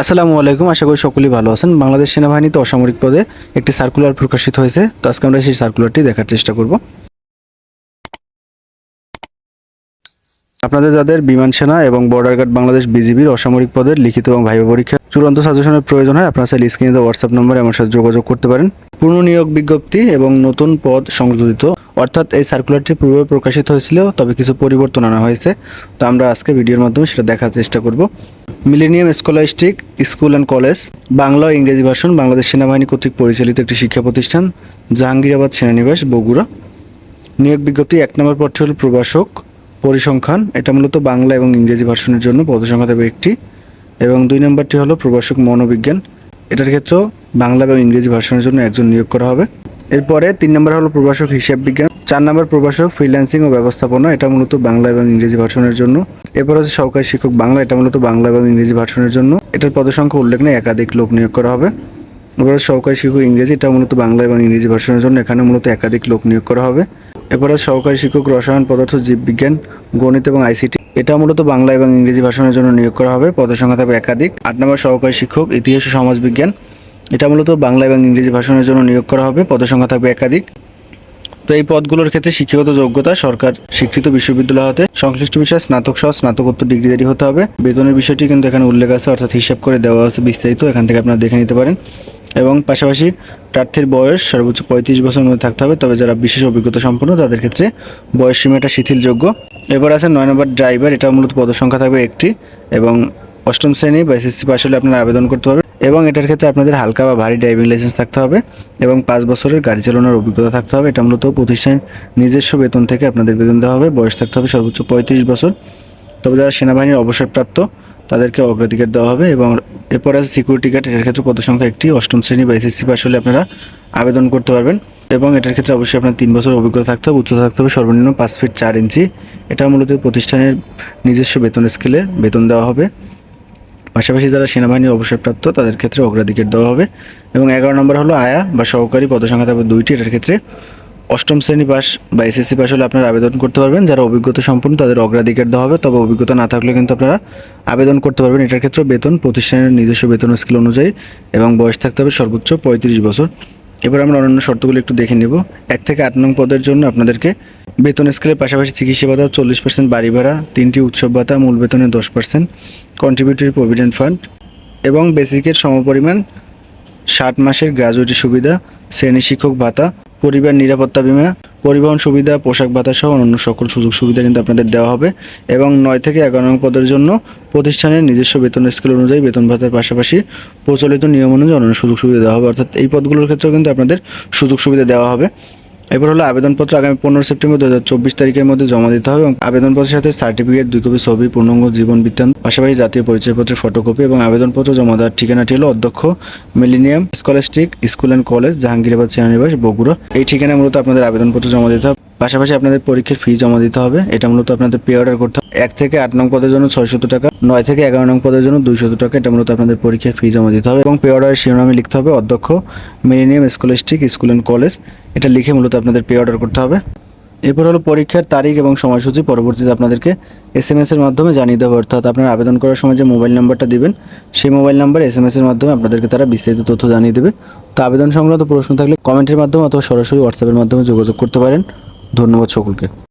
আসসালামু আলাইকুম, আশা করি সকলেই ভালো আছেন। বাংলাদেশ সেনাবাহিনীতে অসামরিক পদে একটি সার্কুলার প্রকাশিত হয়েছে। তো আজকে আমরা সেই সার্কুলারটি দেখার চেষ্টা করব। আপনাদের যাদের বিমান সেনা এবং বর্ডার গার্ড বাংলাদেশ বিজিবির অসামরিক পদের লিখিত এবং ভাইবা পরীক্ষা চূড়ান্ত সাজেশনের প্রয়োজন হয়, আপনারা চাইলে স্ক্রিনে হোয়াটসঅ্যাপ নম্বরে আমার সাথে যোগাযোগ করতে পারেন। পূর্ণ নিয়োগ বিজ্ঞপ্তি এবং নতুন পদ সংযোজিত। অর্থাৎ এই সার্কুলারটি পূর্বে প্রকাশিত হয়েছিল, তবে কিছু পরিবর্তন আনা হয়েছে। তো আমরা আজকে ভিডিওর মাধ্যমে সেটা দেখার চেষ্টা করব। Millennium scholastic school and college Bangla ও ইংরেজি ভার্সন বাংলাদেশ সেনাবাহিনী কর্তৃক পরিচালিত একটি শিক্ষা প্রতিষ্ঠান, জাহাঙ্গীরাবাদ সেনানিবাস, বগুড়া। নিয়োগ বিজ্ঞপ্তি এক নম্বর পদটি হল প্রভাষক পরিসংখ্যান। এটা মূলত বাংলা এবং ইংরেজি ভার্সনের জন্য পদসংখ্যা দেবে একটি। এবং দুই নম্বরটি হলো প্রভাষক মনোবিজ্ঞান। এটার ক্ষেত্রেও বাংলা এবং ইংরেজি ভার্সনের জন্য একজন নিয়োগ করা হবে। এরপরে তিন নম্বর হলো প্রভাষক হিসাব বিজ্ঞান। চার নম্বর প্রভাষক ফ্রিল্যান্সিং ও ব্যবস্থাপনা, এটা মূলত বাংলা এবং ইংরেজি ভার্সনের জন্য। এরপর হচ্ছে সহকারী শিক্ষক বাংলা, এটা মূলত বাংলা এবং ইংরেজি ভার্সনের জন্য। এটার পদসংখ্যা উল্লেখ নেই, একাধিক লোক নিয়োগ করা হবে। এরপরে সহকারী শিক্ষক ইংরেজি, এটা মূলত বাংলা এবং ইংরেজি ভাষণের জন্য, এখানে মূলত একাধিক লোক নিয়োগ করা হবে। এরপরে সহকারী শিক্ষক রসায়ন পদার্থ জীববিজ্ঞান, গণিত এবং আইসিটি। এটা মূলত বাংলা এবং ইংরেজি ভাষণের জন্য নিয়োগ করা হবে। পদের সংখ্যা থাকবে একাধিক। আট নম্বর সহকারী শিক্ষক, ইতিহাস ও সমাজবিজ্ঞান। এটা মূলত বাংলা এবং ইংরেজি ভাষণের জন্য নিয়োগ করা হবে। পদের সংখ্যা থাকবে একাধিক। তো এই পদগুলোর ক্ষেত্রে শিক্ষাগত যোগ্যতা, সরকার স্বীকৃত বিশ্ববিদ্যালয় হতে সংশ্লিষ্ট বিষয়ে, স্নাতক সহ স্নাতকোত্তর ডিগ্রিধারী হতে হবে। বেতনের বিষয়টি কিন্তু এখানে উল্লেখ আছে, অর্থাৎ হিসাব করে দেওয়া আছে বিস্তারিত। এখান থেকে আপনারা দেখে নিতে পারেন। এবং পাশাপাশি প্রার্থীর বয়স সর্বোচ্চ পঁয়ত্রিশ বছর মধ্যে থাকতে হবে। তবে যারা বিশেষ অভিজ্ঞতা সম্পন্ন, তাদের ক্ষেত্রে বয়স সীমাটা শিথিলযোগ্য। এবার আছে নয় নম্বর ড্রাইভার। এটা মূলত পদসংখ্যা থাকবে একটি এবং অষ্টম শ্রেণি বা এসএসসি পাশ হলে আপনারা আবেদন করতে পারবেন এবং এটার ক্ষেত্রে আপনাদের হালকা বা ভারী ড্রাইভিং লাইসেন্স থাকতে হবে এবং পাঁচ বছরের গাড়ি চালানোর অভিজ্ঞতা থাকতে হবে। এটা মূলত প্রতিষ্ঠান নিজস্ব বেতন থেকে আপনাদের বেতন দেওয়া হবে। বয়স থাকতে হবে সর্বোচ্চ পঁয়ত্রিশ বছর। তবে যারা সেনাবাহিনীর অবসরপ্রাপ্ত তাদেরকে অগ্রাধিকার দেওয়া হবে এবং এরপর আছে সিকিউরিটি গার্ড এটার ক্ষেত্রে পদসংখ্যা একটি, অষ্টম শ্রেণি বা এসএসসি পাশ হলে আপনারা আবেদন করতে পারবেন এবং এটার ক্ষেত্রে অবশ্যই আপনার তিন বছর অভিজ্ঞতা থাকতে হবে, উচ্চতা থাকতে হবে, সর্বনিম্ন পাঁচ ফিট চার ইঞ্চি। এটা মূলত প্রতিষ্ঠানের নিজস্ব বেতন স্কেলে বেতন দেওয়া হবে। পাশাপাশি যারা সেনাবাহিনীর অবসরপ্রাপ্ত, তাদের ক্ষেত্রে অগ্রাধিকার দেওয়া হবে। এবং এগারো নম্বর হলো আয়া বা সহকারী পদসংখ্যা থাকবে দুইটি, এটার ক্ষেত্রে অষ্টম শ্রেণি পাস বা এসএসসি পাস হলে আপনারা আবেদন করতে পারবেন। যারা অভিজ্ঞতা সম্পন্ন তাদের অগ্রাধিকার দেওয়া হবে। তবে অভিজ্ঞতা না থাকলে কিন্তু আপনারা আবেদন করতে পারবেন। এটার ক্ষেত্রে বেতন, প্রতিষ্ঠানের নিজস্ব বেতন স্কেল অনুযায়ী এবং বয়স থাকতে হবে সর্বোচ্চ পঁয়ত্রিশ বছর। এবার আমরা অন্যান্য শর্তগুলো একটু দেখে নেব। এক থেকে আট নং পদের জন্য আপনাদেরকে বেতন স্কেলের পাশাপাশি চিকিৎসা ভাতা চল্লিশ পার্সেন্ট বাড়ি ভাড়া, তিনটি উৎসব ভাতা, মূল বেতনের দশ পার্সেন্ট কন্ট্রিবিউটরি প্রভিডেন্ট ফান্ড এবং বেসিকের সমপরিমাণ ষাট মাসের গ্র্যাজুয়েটি সুবিধা, শ্রেণি শিক্ষক ভাতা, পরিবার নিরাপত্তা বিমা, পরিবহন সুবিধা, পোশাক ভাতা সহ অন্যান্য সকল সুযোগ সুবিধা কিন্তু আপনাদের দেওয়া হবে এবং নয় থেকে এগারো নং পদের জন্য প্রতিষ্ঠানের নিজস্ব বেতন স্কেল অনুযায়ী বেতন ভাতার পাশাপাশি প্রচলিত নিয়ম অনুযায়ী অন্যান্য সুযোগ সুবিধা দেওয়া হবে। অর্থাৎ এই পদগুলোর ক্ষেত্রেও কিন্তু আপনাদের সুযোগ সুবিধা দেওয়া হবে। এরপর হলো আবেদনপত্র আগামী পনেরো সেপ্টেম্বর দু হাজার চব্বিশ তারিখের মধ্যে জমা দিতে হবে এবং আবেদনপত্রের সাথে সার্টিফিকেট, দুই কপি ছবি, পূর্ণাঙ্গ জীবন বৃত্তান্ত, পাশাপাশি জাতীয় পরিচয়পত্রের ফটোকপি এবং আবেদনপত্র জমা দেওয়ার ঠিকানাটি হলো অধ্যক্ষ millennium scholastic school and college Jahangirabad সেনানিবাস Bogura. এই ঠিকানায় মূলত আপনাদের আবেদনপত্র জমা দিতে হবে। পাশাপাশি আপনাদের পরীক্ষার ফি জমা দিতে হবে। এটা মূলত আপনাদের পে অর্ডার করতে হবে। এক থেকে আট নং পদের জন্য ছয়শত টাকা, নয় থেকে এগারো নং পদের জন্য দুইশত টাকা, এটা মূলত আপনাদের পরীক্ষার ফি জমা দিতে হবে এবং পে অর্ডারের শিরোনামে লিখতে হবে অধ্যক্ষ, millennium scholastic school and college. এটা লিখে মূলত আপনাদের পে অর্ডার করতে হবে। এরপর হলো পরীক্ষার তারিখ এবং সময়সূচি। পরবর্তীতে আপনাদেরকে এস এম এর মাধ্যমে জানিয়ে দেবে অর্থাৎ আপনারা আবেদন করার সময় যে মোবাইল নাম্বারটা দিবেন, সেই মোবাইল নাম্বার এস এম এর মাধ্যমে আপনাদেরকে তারা বিস্তারিত তথ্য জানিয়ে দেবে। তো আবেদন সংক্রান্ত প্রশ্ন থাকলে কমেন্টের মাধ্যমে অথবা সরাসরি হোয়াটসঅ্যাপের মাধ্যমে যোগাযোগ করতে পারেন। ধন্যবাদ সকলকে।